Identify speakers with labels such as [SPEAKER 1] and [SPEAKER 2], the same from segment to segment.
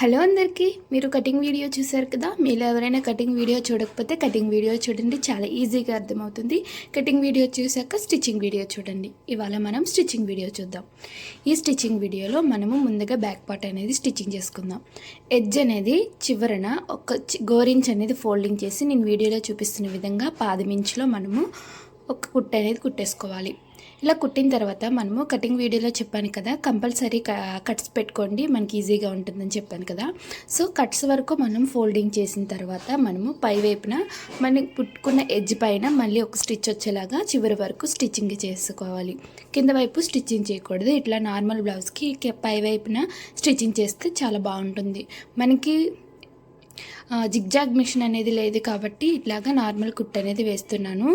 [SPEAKER 1] Hello అందరికీ మీరు cutting video చూసారు కదా? మీలో ఎవరైనా కటింగ్ వీడియో చూడకపోతే కటింగ్ వీడియో చూడండి చాలా ఈజీగా అర్థమవుతుంది. కటింగ్ వీడియో చూశాక స్టిచ్చింగ్ వీడియో చూడండి. ఇవాళ మనం స్టిచ్చింగ్ వీడియో చూద్దాం. ఈ స్టిచ్చింగ్ వీడియోలో మనము ముందుగా బ్యాక్ పార్ట్ అనేది స్టిచ్చింగ్ చేసుకుందాం. ఎడ్జ్ అనేది చివరన ఒక గోరించ్ అనేది ఫోల్డింగ్ చేసి నేను వీడియోలో చూపిస్తున్న విధంగా పాదమించులో మనము ఒక కుట్ట అనేది కుట్టేసుకోవాలి. ఇలా కుట్టిన తర్వాత మనము కటింగ్ వీడియోలో చెప్పాను కదా కంపల్సరీ కట్స్ పెట్టుకోండి మనకి ఈజీగా ఉంటుందని చెప్పాను కదా. సో కట్స్ వరకు మనం ఫోల్డింగ్ చేసిన తర్వాత మనము పై వైపున మనకి పుట్టుకున్న ఎడ్జ్ పైన మళ్ళీ ఒక స్టిచ్ వచ్చేలాగా చివరి వరకు స్టిచ్చింగ్ చేసుకోవాలి. కింద వైపు స్టిచ్చింగ్ చేయకూడదు. ఇట్లా నార్మల్ బ్లౌజ్కి పై వైపున స్టిచ్చింగ్ చేస్తే చాలా బాగుంటుంది. మనకి జిగ్జాగ్ మిషన్ అనేది లేదు కాబట్టి ఇట్లాగా నార్మల్ కుట్ అనేది వేస్తున్నాను.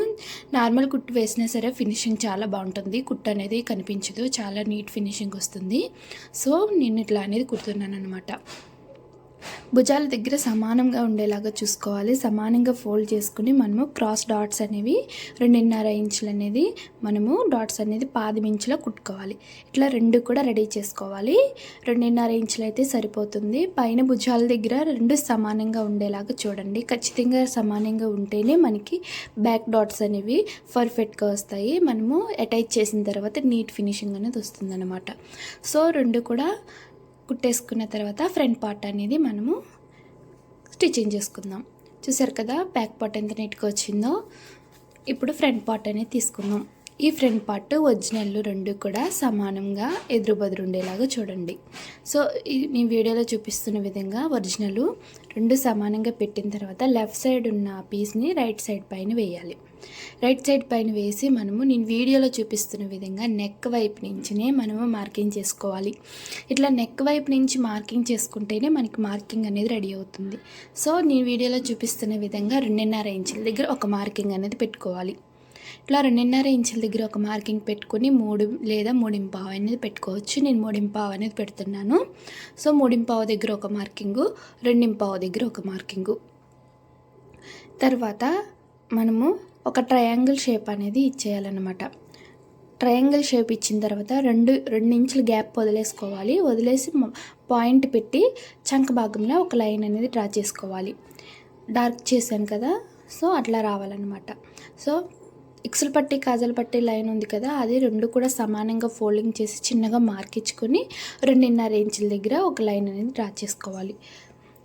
[SPEAKER 1] నార్మల్ కుట్టు వేసినా సరే ఫినిషింగ్ చాలా బాగుంటుంది. కుట్టు అనేది కనిపించదు. చాలా నీట్ ఫినిషింగ్ వస్తుంది. సో నేను ఇట్లా అనేది కుడుతున్నాను అనమాట భుజాల దగ్గర సమానంగా ఉండేలాగా చూసుకోవాలి. సమానంగా ఫోల్డ్ చేసుకుని మనము క్రాస్ డాట్స్ అనేవి రెండున్నర ఇంచులు అనేది మనము డాట్స్ అనేది పాదం ఇంచులో కుట్టుకోవాలి. ఇట్లా రెండు కూడా రెడీ చేసుకోవాలి. రెండున్నర ఇంచులు అయితే సరిపోతుంది. పైన భుజాల దగ్గర రెండు సమానంగా ఉండేలాగా చూడండి. ఖచ్చితంగా సమానంగా ఉంటేనే మనకి బ్యాక్ డాట్స్ అనేవి పర్ఫెక్ట్గా వస్తాయి. మనము అటాచ్ చేసిన తర్వాత నీట్ ఫినిషింగ్ అనేది వస్తుందన్నమాట. సో రెండు కూడా కుట్టేసుకున్న తర్వాత ఫ్రంట్ పార్ట్ అనేది మనము స్టిచ్చింగ్ చేసుకుందాం. చూసారు కదా బ్యాక్ పార్ట్ ఎంత నీట్గా వచ్చిందో. ఇప్పుడు ఫ్రంట్ పార్ట్ అనేది తీసుకుందాం. ఈ ఫ్రంట్ పార్ట్ ఒరిజినల్ రెండు కూడా సమానంగా ఎదురుబదురు ఉండేలాగా చూడండి. సో ఈ నేను వీడియోలో చూపిస్తున్న విధంగా ఒరిజినల్ రెండు సమానంగా పెట్టిన తర్వాత లెఫ్ట్ సైడ్ ఉన్న పీస్ని రైట్ సైడ్ పైన వేయాలి. రైట్ సైడ్ పైన వేసి మనము నేను వీడియోలో చూపిస్తున్న విధంగా నెక్ వైపు నుంచినే మనము మార్కింగ్ చేసుకోవాలి. ఇట్లా నెక్ వైపు నుంచి మార్కింగ్ చేసుకుంటేనే మనకి మార్కింగ్ అనేది రెడీ అవుతుంది. సో నేను వీడియోలో చూపిస్తున్న విధంగా రెండున్నర ఇంచుల దగ్గర ఒక మార్కింగ్ అనేది పెట్టుకోవాలి. ఇట్లా రెండున్నర ఇంచుల దగ్గర ఒక మార్కింగ్ పెట్టుకొని మూడు లేదా మూడింపావు అనేది పెట్టుకోవచ్చు. నేను మూడింపావు అనేది పెడుతున్నాను. సో మూడింపావు దగ్గర ఒక మార్కింగు రెండింపావు దగ్గర ఒక మార్కింగు. తర్వాత మనము ఒక ట్రయాంగిల్ షేప్ అనేది ఇచ్చేయాలన్నమాట. ట్రయాంగిల్ షేప్ ఇచ్చిన తర్వాత రెండు రెండు ఇంచుల గ్యాప్ వదిలేసుకోవాలి. వదిలేసి పాయింట్ పెట్టి చంక భాగంలో ఒక లైన్ అనేది డ్రా చేసుకోవాలి. డార్క్ చేశాను కదా? సో అట్లా రావాలన్నమాట. సో ఇక్సులు పట్టి కాజల్ పట్టి లైన్ ఉంది కదా అది రెండు కూడా సమానంగా ఫోల్డింగ్ చేసి చిన్నగా మార్కించుకొని రెండున్నర ఇంచుల దగ్గర ఒక లైన్ అనేది డ్రా చేసుకోవాలి.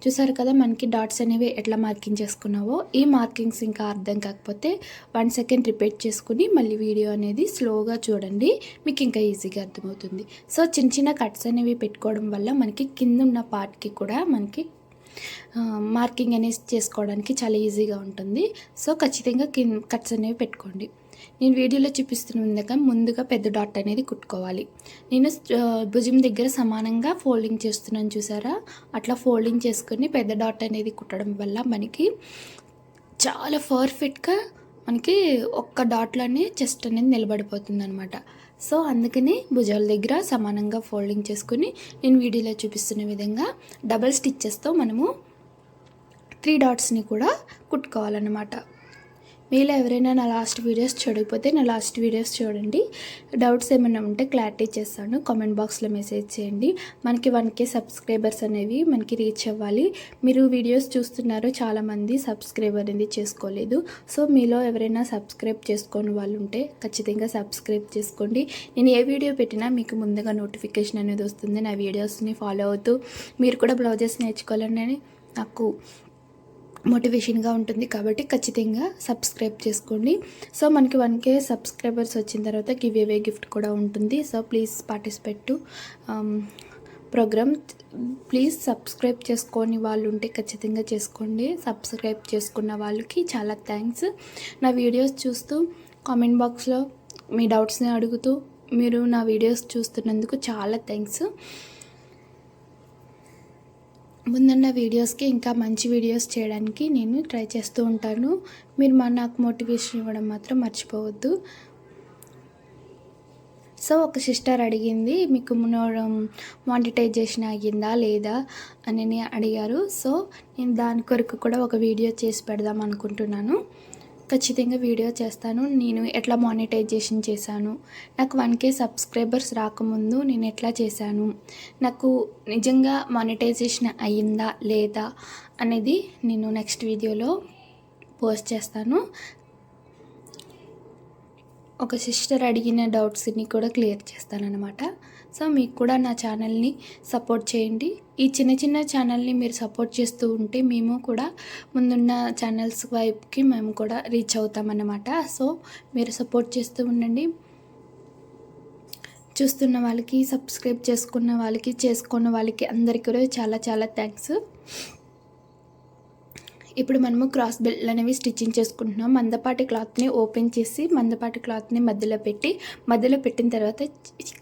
[SPEAKER 1] చూసారు కదా మనకి డాట్స్ అనేవి ఎట్లా మార్కింగ్ చేసుకున్నావో ఈ మార్కింగ్స్ ఇంకా అర్థం కాకపోతే వన్ సెకండ్ రిపీట్ చేసుకుని మళ్ళీ వీడియో అనేది స్లోగా చూడండి మీకు ఇంకా ఈజీగా అర్థమవుతుంది. సో చిన్న చిన్న కట్స్ అనేవి పెట్టుకోవడం వల్ల మనకి కింద ఉన్న పార్ట్కి కూడా మనకి మార్కింగ్ అనేది చేసుకోవడానికి చాలా ఈజీగా ఉంటుంది. సో ఖచ్చితంగా కిన్ కట్స్ అనేవి పెట్టుకోండి. నేను వీడియోలో చూపిస్తున్న విధంగా ముందుగా పెద్ద డాట్ అనేది కుట్టుకోవాలి. నేను భుజం దగ్గర సమానంగా ఫోల్డింగ్ చేస్తున్నాను చూసారా? అట్లా ఫోల్డింగ్ చేసుకుని పెద్ద డాట్ అనేది కుట్టడం వల్ల మనకి చాలా పర్ఫెక్ట్గా మనకి ఒక్క డాట్లోనే చెస్ట్ అనేది నిలబడిపోతుంది అనమాట సో అందుకని భుజాల దగ్గర సమానంగా ఫోల్డింగ్ చేసుకుని నేను వీడియోలో చూపిస్తున్న విధంగా డబల్ స్టిచ్చెస్తో మనము త్రీ డాట్స్ని కూడా కుట్టుకోవాలన్నమాట. మీలో ఎవరైనా నా లాస్ట్ వీడియోస్ చూడకపోతే నా లాస్ట్ వీడియోస్ చూడండి. డౌట్స్ ఏమైనా ఉంటే క్లారిటీ చేస్తాను కామెంట్ బాక్స్లో మెసేజ్ చేయండి. మనకి వన్ కే సబ్స్క్రైబర్స్ అనేవి మనకి రీచ్ అవ్వాలి. మీరు వీడియోస్ చూస్తున్నారు చాలామంది సబ్స్క్రైబ్ అనేది చేసుకోలేదు. సో మీలో ఎవరైనా సబ్స్క్రైబ్ చేసుకోని వాళ్ళు ఉంటే ఖచ్చితంగా సబ్స్క్రైబ్ చేసుకోండి. నేను ఏ వీడియో పెట్టినా మీకు ముందుగా నోటిఫికేషన్ అనేది వస్తుంది. నా వీడియోస్ని ఫాలో అవుతూ మీరు కూడా బ్లౌజెస్ నేర్చుకోవాలని నాకు మోటివేషన్గా ఉంటుంది కాబట్టి ఖచ్చితంగా సబ్స్క్రైబ్ చేసుకోండి. సో మనకి వన్ కే సబ్స్క్రైబర్స్ వచ్చిన తర్వాత గివ్ అవే గిఫ్ట్ కూడా ఉంటుంది. So please participate to program. Please subscribe చేసుకొని వాళ్ళు ఉంటే ఖచ్చితంగా చేసుకోండి. సబ్స్క్రైబ్ చేసుకున్న వాళ్ళకి చాలా థ్యాంక్స్. నా వీడియోస్ చూస్తూ కామెంట్ బాక్స్లో మీ డౌట్స్ని అడుగుతూ మీరు నా వీడియోస్ చూస్తున్నందుకు చాలా థ్యాంక్స్. ముందున్న వీడియోస్కి ఇంకా మంచి వీడియోస్ చేయడానికి నేను ట్రై చేస్తూ ఉంటాను. మీరు మా నాకు మోటివేషన్ ఇవ్వడం మాత్రం మర్చిపోవద్దు. సో ఒక సిస్టర్ అడిగింది మీకు మానిటైజేషన్ అయ్యిందా లేదా? అని అడిగారు. సో నేను దాని కొరకు కూడా ఒక వీడియో చేసి పెడదాం అనుకుంటున్నాను. ఖచ్చితంగా వీడియో చేస్తాను. నేను ఎట్లా మానిటైజేషన్ చేశాను? నాకు వన్ కే సబ్స్క్రైబర్స్ రాకముందు నేను ఎట్లా చేశాను? నాకు నిజంగా మానిటైజేషన్ అయ్యిందా లేదా అనేది నేను నెక్స్ట్ వీడియోలో పోస్ట్ చేస్తాను. ఒక సిస్టర్ అడిగిన డౌట్స్ని కూడా క్లియర్ చేస్తానన్నమాట. సో మీకు కూడా నా ఛానల్ని సపోర్ట్ చేయండి. ఈ చిన్న చిన్న ఛానల్ని మీరు సపోర్ట్ చేస్తూ ఉంటే మేము కూడా ముందున్న ఛానల్స్ వైపుకి మేము కూడా రీచ్ అవుతామన్నమాట. సో మీరు సపోర్ట్ చేస్తూ ఉండండి. చూస్తున్న వాళ్ళకి సబ్స్క్రైబ్ చేసుకున్న వాళ్ళకి చేసుకున్న వాళ్ళకి అందరికీ కూడా చాలా చాలా థ్యాంక్స్ ఇప్పుడు మనము క్రాస్ బెల్ట్ అనేవి స్టిచ్చింగ్ చేసుకుంటున్నాం. మందపాటి క్లాత్ని ఓపెన్ చేసి మందపాటి క్లాత్ని మధ్యలో పెట్టి మధ్యలో పెట్టిన తర్వాత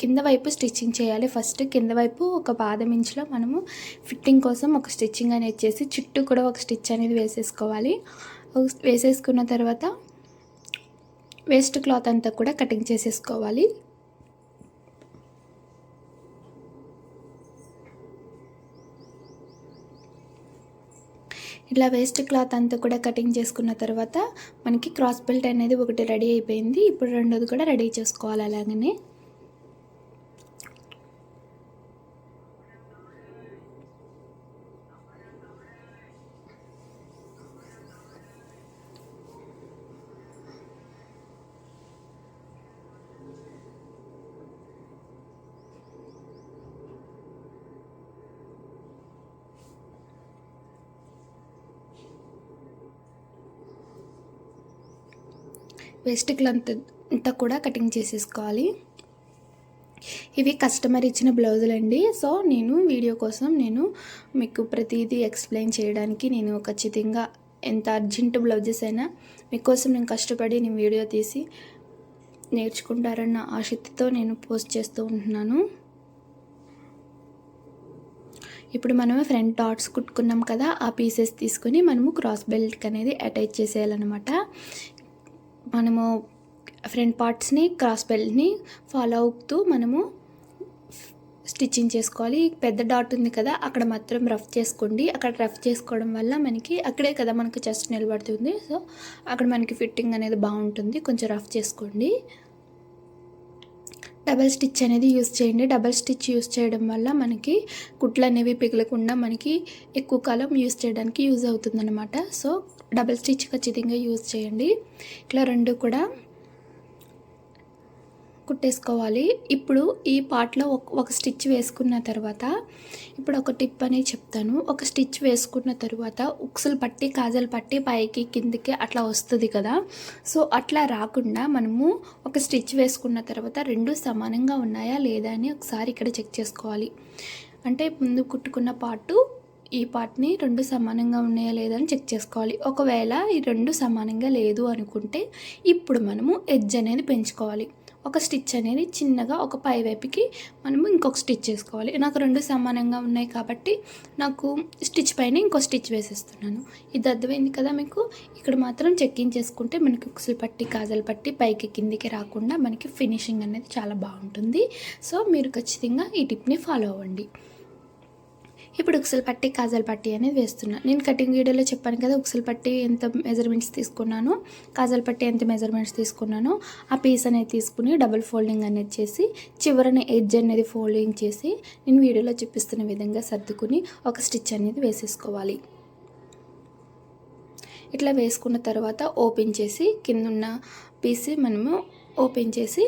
[SPEAKER 1] కింద వైపు స్టిచ్చింగ్ చేయాలి. ఫస్ట్ కింద వైపు ఒక పాదం ఇంచులో మనము ఫిట్టింగ్ కోసం ఒక స్టిచ్చింగ్ అనేది చేసి చుట్టూ కూడా ఒక స్టిచ్ అనేది వేసేసుకోవాలి. వేసేసుకున్న తర్వాత వేస్ట్ క్లాత్ అంతా కూడా కటింగ్ చేసేసుకోవాలి. ఇలా వేస్ట్ క్లాత్ అంతా కూడా కటింగ్ చేసుకున్న తర్వాత మనకి క్రాస్ బెల్ట్ అనేది ఒకటి రెడీ అయిపోయింది. ఇప్పుడు రెండోది కూడా రెడీ చేసుకోవాలి అలాగనే. వేస్ట్ క్లాత్ అంతా కూడా కటింగ్ చేసేసుకోవాలి. ఇవి కస్టమర్ ఇచ్చిన బ్లౌజులు అండి. సో నేను వీడియో కోసం నేను మీకు ప్రతిదీ ఎక్స్ప్లెయిన్ చేయడానికి నేను ఖచ్చితంగా ఎంత అర్జెంట్ బ్లౌజెస్ అయినా మీకోసం నేను కష్టపడి నేను వీడియో తీసి నేర్చుకుంటారన్న ఆసక్తితో నేను పోస్ట్ చేస్తూ ఉంటున్నాను. ఇప్పుడు మనము ఫ్రంట్ డాట్స్ కుట్టుకున్నాం కదా ఆ పీసెస్ తీసుకొని మనము క్రాస్ బెల్ట్కి అనేది అటాచ్ చేసేయాలన్నమాట. మనము ఫ్రంట్ పార్ట్స్ని క్రాస్ బెల్ట్ని ఫాలో అవుతూ మనము స్టిచ్చింగ్ చేసుకోవాలి. పెద్ద డాట్ ఉంది కదా అక్కడ మాత్రం రఫ్ చేసుకోండి. అక్కడ రఫ్ చేసుకోవడం వల్ల మనకి అక్కడే కదా మనకి చెస్ట్ నిలబడుతుంది. సో అక్కడ మనకి ఫిట్టింగ్ అనేది బాగుంటుంది. కొంచెం రఫ్ చేసుకోండి. డబల్ స్టిచ్ అనేది యూస్ చేయండి. డబల్ స్టిచ్ యూస్ చేయడం వల్ల మనకి కుట్లు అనేవి పిగలకుండా మనకి ఎక్కువ కాలం యూస్ చేయడానికి యూజ్ అవుతుందన్నమాట. సో డబల్ స్టిచ్ ఖచ్చితంగా యూజ్ చేయండి. ఇట్లా రెండు కూడా కుట్టేసుకోవాలి. ఇప్పుడు ఈ పార్ట్లో ఒక స్టిచ్ వేసుకున్న తర్వాత ఇప్పుడు ఒక టిప్ అనేది చెప్తాను. ఒక స్టిచ్ వేసుకున్న తర్వాత ఉక్సులు పట్టి కాజలు పట్టి పైకి కిందికి అట్లా వస్తుంది కదా. సో అట్లా రాకుండా మనము ఒక స్టిచ్ వేసుకున్న తర్వాత రెండు సమానంగా ఉన్నాయా లేదా అని ఒకసారి ఇక్కడ చెక్ చేసుకోవాలి. అంటే ముందు కుట్టుకున్న పార్టు ఈ పార్ట్ని రెండు సమానంగా ఉన్నాయా లేదా అని చెక్ చేసుకోవాలి. ఒకవేళ ఈ రెండు సమానంగా లేదు అనుకుంటే ఇప్పుడు మనము ఎడ్జ్ అనేది పెంచుకోవాలి. ఒక స్టిచ్ అనేది చిన్నగా ఒక పై వైపుకి మనము ఇంకొక స్టిచ్ చేసుకోవాలి. నాకు రెండు సమానంగా ఉన్నాయి కాబట్టి నాకు స్టిచ్ పైన ఇంకో స్టిచ్ వేసేస్తున్నాను. ఇది అర్థమైంది కదా మీకు? ఇక్కడ మాత్రం చెక్కింగ్ చేసుకుంటే మనకి ఉక్సులు పట్టి కాజలు పట్టి పైకి కిందికి రాకుండా మనకి ఫినిషింగ్ అనేది చాలా బాగుంటుంది. సో మీరు ఖచ్చితంగా ఈ టిప్ని ఫాలో అవ్వండి. ఇప్పుడు ఉక్సులు పట్టి కాజల్ పట్టి అనేది వేస్తున్నా. నేను కటింగ్ వీడియోలో చెప్పాను కదా ఉక్సులు పట్టి ఎంత మెజర్మెంట్స్ తీసుకున్నాను కాజల్ పట్టి ఎంత మెజర్మెంట్స్ తీసుకున్నానో ఆ పీస్ అనేది తీసుకుని డబుల్ ఫోల్డింగ్ అనేది చేసి చివరన ఎడ్జ్ అనేది ఫోల్డింగ్ చేసి నేను వీడియోలో చూపిస్తున్న విధంగా సర్దుకుని ఒక స్టిచ్ అనేది వేసేసుకోవాలి. ఇట్లా వేసుకున్న తర్వాత ఓపెన్ చేసి కింద పీస్ మనము ఓపెన్ చేసి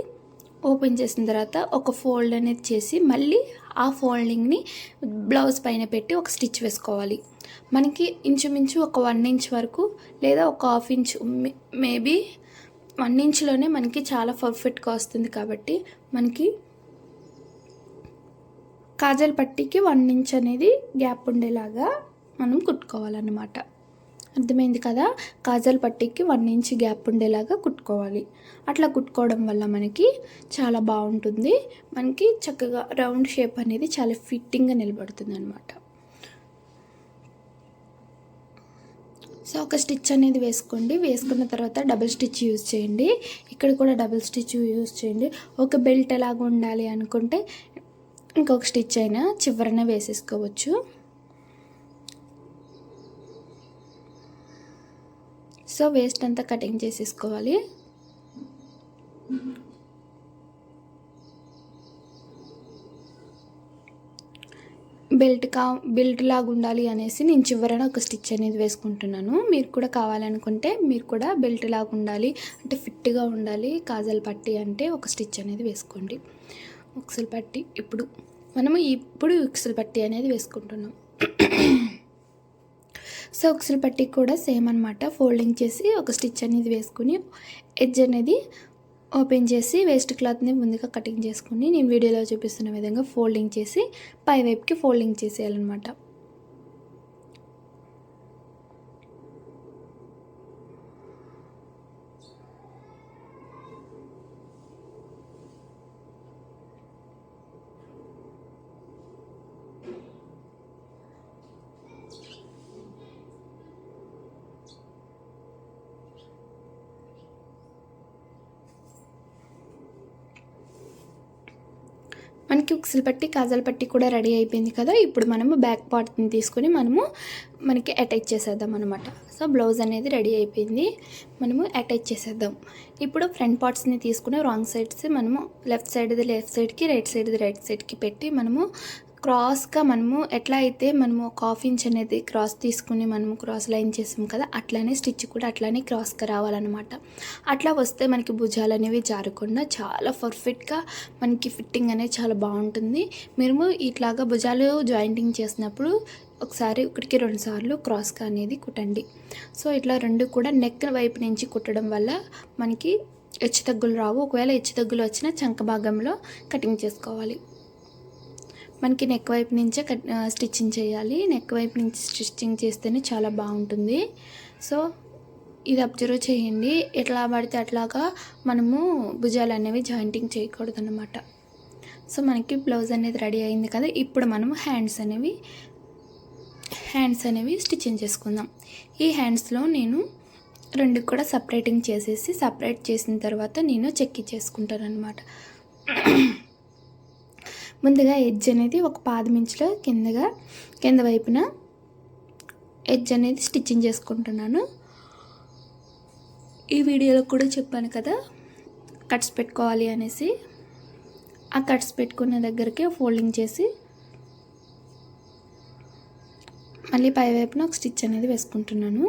[SPEAKER 1] ఓపెన్ చేసిన తర్వాత ఒక ఫోల్డ్ అనేది చేసి మళ్ళీ ఆ ఫోల్డింగ్ని బ్లౌజ్ పైన పెట్టి ఒక స్టిచ్ వేసుకోవాలి. మనకి ఇంచుమించు ఒక వన్ ఇంచ్ వరకు లేదా ఒక హాఫ్ ఇంచ్ మేబీ వన్ ఇంచ్లోనే మనకి చాలా పర్ఫెక్ట్గా వస్తుంది కాబట్టి మనకి కాజల్ పట్టీకి వన్ ఇంచ్ అనేది గ్యాప్ ఉండేలాగా మనం కుట్టుకోవాలన్నమాట. అర్థమైంది కదా? కాజల్ పట్టీకి వన్ ఇంచ్ గ్యాప్ ఉండేలాగా కుట్టుకోవాలి. అట్లా కుట్టుకోవడం వల్ల మనకి చాలా బాగుంటుంది. మనకి చక్కగా రౌండ్ షేప్ అనేది చాలా ఫిట్టింగ్గా నిలబడుతుంది అనమాట సో ఒక స్టిచ్ అనేది వేసుకోండి. వేసుకున్న తర్వాత డబుల్ స్టిచ్ యూజ్ చేయండి. ఇక్కడ కూడా డబుల్ స్టిచ్ యూజ్ చేయండి. ఒక బెల్ట్ ఎలాగ ఉండాలి అనుకుంటే ఇంకొక స్టిచ్ అయినా చివరన వేసేసుకోవచ్చు. సో వేస్ట్ అంతా కటింగ్ చేసేసుకోవాలి. బెల్ట్ కా బెల్ట్ లాగా ఉండాలి అనేసి నేను చివరన ఒక స్టిచ్ అనేది వేసుకుంటున్నాను. మీరు కూడా కావాలనుకుంటే మీరు కూడా బెల్ట్ లాగా ఉండాలి. అంటే ఫిట్గా ఉండాలి. కాజల్ పట్టి అంటే ఒక స్టిచ్ అనేది వేసుకోండి. ఉక్సులు పట్టి ఇప్పుడు మనము ఇప్పుడు ఉక్సులు పట్టి అనేది వేసుకుంటున్నాం. సో ఒకసారి పట్టి కూడా సేమ్ అనమాట ఫోల్డింగ్ చేసి ఒక స్టిచ్ అనేది వేసుకుని ఎడ్జ్ అనేది ఓపెన్ చేసి వేస్ట్ క్లాత్ని ముందుగా కటింగ్ చేసుకుని నేను వీడియోలో చూపిస్తున్న విధంగా ఫోల్డింగ్ చేసి పై వైపుకి ఫోల్డింగ్ చేసేయాలన్నమాట. మనకి ఉక్సులు పట్టి కాజల్ పట్టి కూడా రెడీ అయిపోయింది కదా. ఇప్పుడు మనము బ్యాక్ పార్ట్ని తీసుకొని మనము మనకి అటాచ్ చేసేద్దాం అనమాట సో బ్లౌజ్ అనేది రెడీ అయిపోయింది. మనము అటాచ్ చేసేద్దాం. ఇప్పుడు ఫ్రంట్ పార్ట్స్ని తీసుకుని రాంగ్ సైడ్స్ మనము లెఫ్ట్ సైడ్ది లెఫ్ట్ సైడ్కి రైట్ సైడ్ది రైట్ సైడ్కి పెట్టి మనము క్రాస్గా మనము ఎట్లా అయితే మనము ఒక హాఫ్ ఇంచ్ అనేది క్రాస్ తీసుకుని మనము క్రాస్ లైన్ చేసాం కదా అట్లానే స్టిచ్ కూడా అట్లానే క్రాస్గా రావాలన్నమాట. అట్లా వస్తే మనకి భుజాలు అనేవి జారకుండా చాలా పర్ఫెక్ట్గా మనకి ఫిట్టింగ్ అనేది చాలా బాగుంటుంది. మేము ఇట్లాగా భుజాలు జాయింటింగ్ చేసినప్పుడు ఒకసారి ఒకటికి రెండు సార్లు క్రాస్గా అనేది కుట్టండి. సో ఇట్లా రెండు కూడా నెక్ వైపు నుంచి కుట్టడం వల్ల మనకి హెచ్చు తగ్గులు రావు. ఒకవేళ హెచ్చు తగ్గులు వచ్చినా చంక భాగంలో కటింగ్ చేసుకోవాలి. మనకి నెక్ వైపు నుంచే కట్ స్టిచ్చింగ్ చేయాలి. నెక్ వైపు నుంచి స్టిచ్చింగ్ చేస్తేనే చాలా బాగుంటుంది. సో ఇది అబ్జర్వ్ చేయండి. ఎట్లా పడితే అట్లాగా మనము భుజాలు అనేవి జాయింటింగ్ చేయకూడదు అనమాట సో మనకి బ్లౌజ్ అనేది రెడీ అయింది కదా ఇప్పుడు మనము హ్యాండ్స్ అనేవి హ్యాండ్స్ అనేవి స్టిచ్చింగ్ చేసుకుందాం. ఈ హ్యాండ్స్లో నేను రెండు కూడా సపరేటింగ్ చేసేసి సపరేట్ చేసిన తర్వాత నేను చెక్కి చేసుకుంటాను అనమాట ముందుగా ఎడ్జ్ అనేది ఒక పాదమించులో కిందగా కింద వైపున ఎడ్జ్ అనేది స్టిచ్చింగ్ చేసుకుంటున్నాను. ఈ వీడియోలో కూడా చెప్పాను కదా కట్స్ పెట్టుకోవాలి అనేసి. ఆ కట్స్ పెట్టుకున్న దగ్గరికి ఫోల్డింగ్ చేసి మళ్ళీ పై వైపున ఒక స్టిచ్ అనేది వేసుకుంటున్నాను.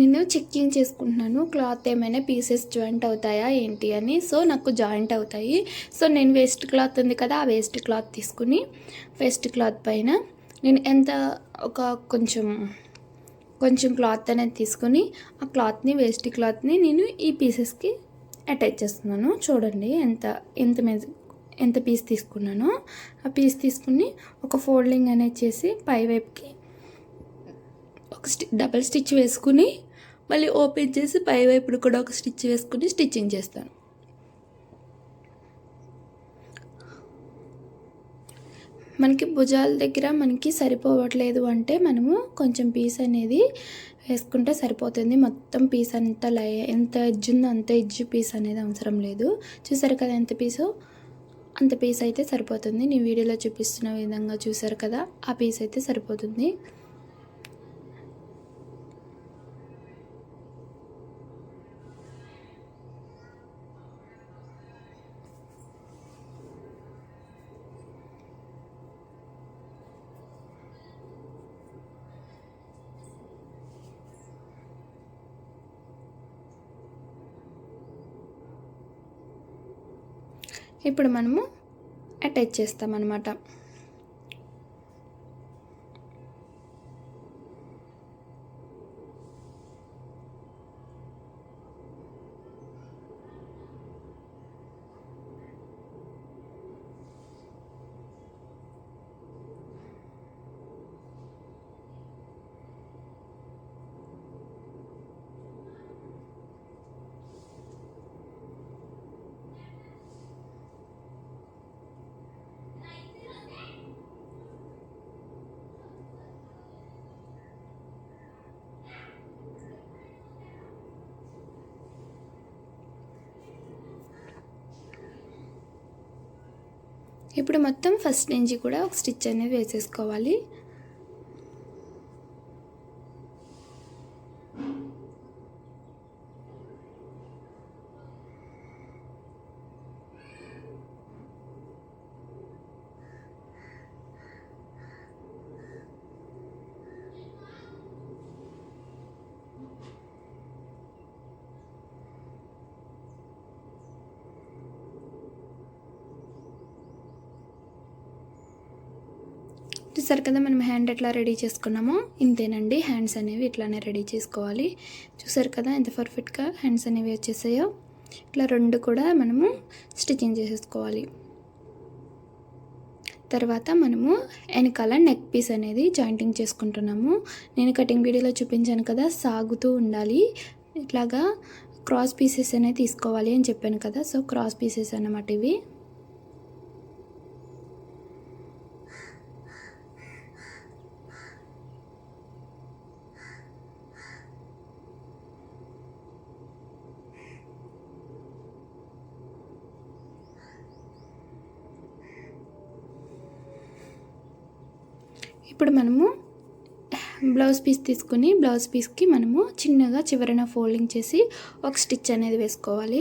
[SPEAKER 1] నేను చెక్కింగ్ చేసుకుంటున్నాను. క్లాత్ ఏమైనా పీసెస్ జాయింట్ అవుతాయా ఏంటి అని. సో నాకు జాయింట్ అవుతాయి. సో నేను వేస్ట్ క్లాత్ ఉంది కదా ఆ వేస్ట్ క్లాత్ తీసుకుని వేస్ట్ క్లాత్ పైన నేను ఎంత ఒక కొంచెం కొంచెం క్లాత్ అనేది తీసుకొని ఆ క్లాత్ని వేస్ట్ క్లాత్ని నేను ఈ పీసెస్కి అటాచ్ చేస్తున్నాను. చూడండి ఎంత ఎంత మీద ఎంత పీస్ తీసుకున్నానో. ఆ పీస్ తీసుకుని ఒక ఫోల్డింగ్ అనేది చేసి పై వైపుకి ఒక స్టి డబల్ స్టిచ్ వేసుకుని మళ్ళీ ఓపెన్ చేసి పై వైపుడు కూడా ఒక స్టిచ్ వేసుకుని స్టిచ్చింగ్ చేస్తాను. మనకి భుజాల దగ్గర మనకి సరిపోవట్లేదు అంటే మనము కొంచెం పీస్ అనేది వేసుకుంటే సరిపోతుంది. మొత్తం పీస్ అంత లై ఎంత ఎడ్జ్ ఉందో అంత ఎడ్జ్ పీస్ అనేది అవసరం లేదు. చూసారు కదా ఎంత పీసు అంత పీస్ అయితే సరిపోతుంది. నేను వీడియోలో చూపిస్తున్న విధంగా చూసారు కదా ఆ పీస్ అయితే సరిపోతుంది. ఇప్పుడు మనము అటాచ్ చేస్తామన్నమాట. ఇప్పుడు మొత్తం ఫస్ట్ నుంచి కూడా ఒక స్టిచ్ అనేది వేసేసుకోవాలి. చూసారు కదా మనం హ్యాండ్ ఎట్లా రెడీ చేసుకున్నామో? ఇంతేనండి. హ్యాండ్స్ అనేవి ఇట్లానే రెడీ చేసుకోవాలి. చూసారు కదా ఎంత పర్ఫెక్ట్గా హ్యాండ్స్ అనేవి వచ్చేసాయో? ఇట్లా రెండు కూడా మనము స్టిచ్చింగ్ చేసేసుకోవాలి. తర్వాత మనము వెనకాల నెక్ పీస్ అనేది జాయింటింగ్ చేసుకుంటున్నాము. నేను కటింగ్ వీడియోలో చూపించాను కదా సాగుతూ ఉండాలి. ఇట్లాగా క్రాస్ పీసెస్ అనేది తీసుకోవాలి అని చెప్పాను కదా సో క్రాస్ పీసెస్ అన్నమాట ఇవి. ఇప్పుడు మనము బ్లౌజ్ పీస్ తీసుకుని బ్లౌజ్ పీస్కి మనము చిన్నగా చివరన ఫోల్డింగ్ చేసి ఒక స్టిచ్ అనేది వేసుకోవాలి.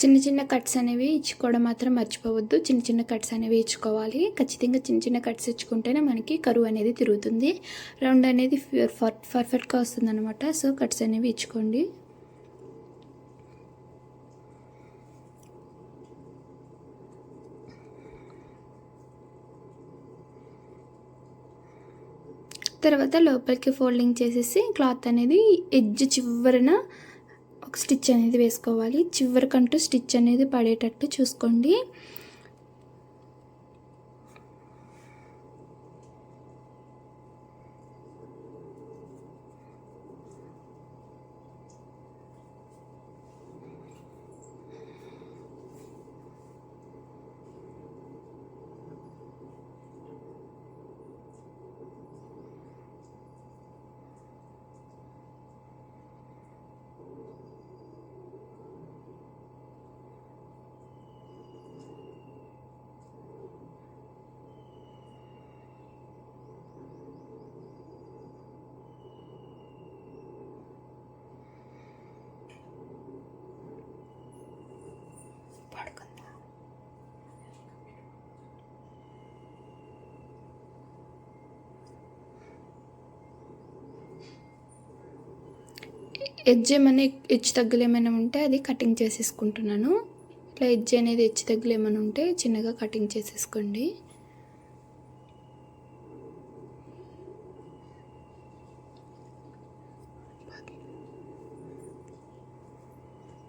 [SPEAKER 1] చిన్న చిన్న కట్స్ అనేవి ఇచ్చుకోవడం మాత్రం మర్చిపోవద్దు. చిన్న చిన్న కట్స్ అనేవి ఇచ్చుకోవాలి. ఖచ్చితంగా చిన్న చిన్న కట్స్ ఇచ్చుకుంటేనే మనకి కరువు అనేది తిరుగుతుంది. రౌండ్ అనేది పర్ఫెక్ట్గా వస్తుంది అనమాట సో కట్స్ అనేవి ఇచ్చుకోండి. తర్వాత లోపలికి ఫోల్డింగ్ చేసేసి క్లాత్ అనేది ఎడ్జ్ చివరన ఒక స్టిచ్ అనేది వేసుకోవాలి. చివరికంటూ స్టిచ్ అనేది పడేటట్టు చూసుకోండి. ఎడ్జ్ ఏమైనా ఎడ్జ్ తగ్గులు ఏమైనా ఉంటే అది కటింగ్ చేసేసుకుంటున్నాను. ఇట్లా ఎడ్జ్ అనేది ఎడ్జ్ తగ్గులు ఏమైనా ఉంటే చిన్నగా కటింగ్ చేసేసుకోండి.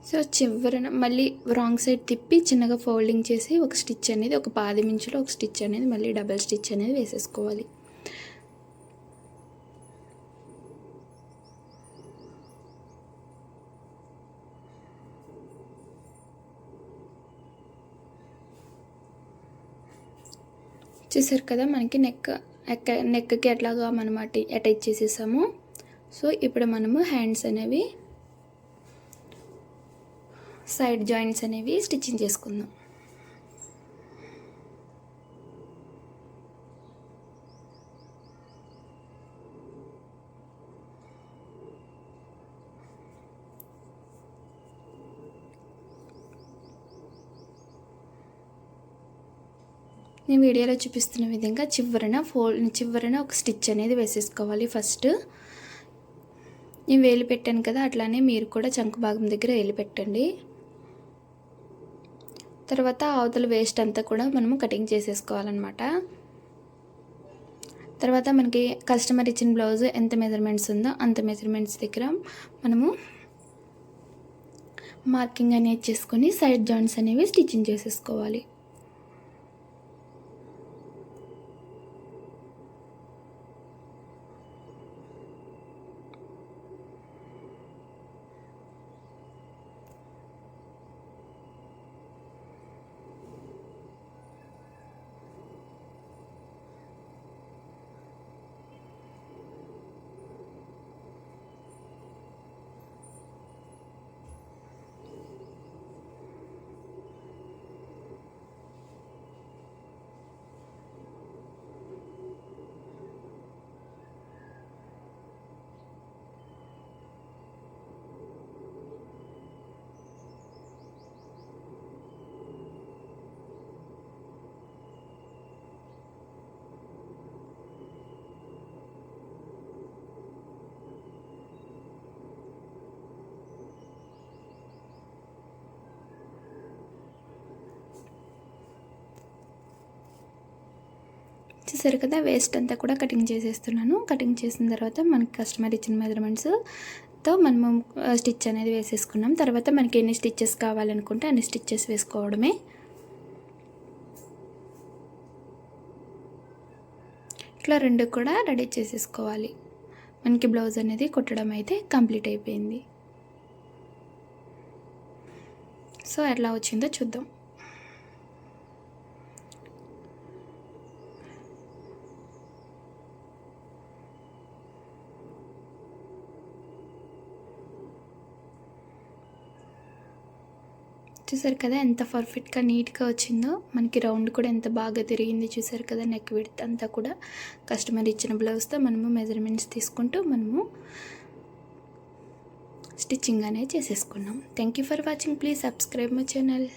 [SPEAKER 1] సో చివరన మళ్ళీ రాంగ్ సైడ్ తిప్పి చిన్నగా ఫోల్డింగ్ చేసి ఒక స్టిచ్ అనేది ఒక పాది మించులో ఒక స్టిచ్ అనేది మళ్ళీ డబల్ స్టిచ్ అనేది వేసేసుకోవాలి. చూసారు కదా మనకి నెక్ నెక్ నెక్కి ఎట్లాగా మనం అటాచ్ చేసేసాము. సో ఇప్పుడు మనము హ్యాండ్స్ అనేవి సైడ్ జాయింట్స్ అనేవి స్టిచ్చింగ్ చేసుకుందాం. నేను వీడియోలో చూపిస్తున్న విధంగా చివరన ఫోల్ చివరన ఒక స్టిచ్ అనేది వేసేసుకోవాలి ఫస్ట్. నేను వేలు పెట్టాను కదా అట్లానే మీరు కూడా చంకు భాగం దగ్గర వేలు పెట్టండి. తర్వాత అవతల వేస్ట్ అంతా కూడా మనము కటింగ్ చేసేసుకోవాలన్నమాట. తర్వాత మనకి కస్టమర్ ఇచ్చిన బ్లౌజ్ ఎంత మెజర్మెంట్స్ ఉందో అంత మెజర్మెంట్స్ దగ్గర మనము మార్కింగ్ అనేది చేసుకొని సైడ్ జాయింట్స్ అనేవి స్టిచ్చింగ్ చేసేసుకోవాలి. చూసారు కదా వేస్ట్ అంతా కూడా కటింగ్ చేసేస్తున్నాను. కటింగ్ చేసిన తర్వాత మనకి కస్టమర్ ఇచ్చిన మెజర్మెంట్స్తో మనము స్టిచ్ అనేది వేసేసుకున్నాం. తర్వాత మనకి ఎన్ని స్టిచ్చెస్ కావాలనుకుంటే అన్ని స్టిచ్చెస్ వేసుకోవడమే. ఇట్లా రెండు కూడా రెడీ చేసేసుకోవాలి. మనకి బ్లౌజ్ అనేది కుట్టడం అయితే కంప్లీట్ అయిపోయింది. సో ఎట్లా వచ్చిందో చూద్దాం. చూసారు కదా ఎంత పర్ఫెక్ట్గా నీట్గా వచ్చిందో. మనకి రౌండ్ కూడా ఎంత బాగా తిరిగింది చూసారు కదా నెక్ విడత్ అంతా కూడా. కస్టమర్ ఇచ్చిన బ్లౌజ్తో మనము మెజర్మెంట్స్ తీసుకుంటూ మనము స్టిచ్చింగ్ అనేది చేసేసుకున్నాం. Thank you for watching. Please subscribe my channel.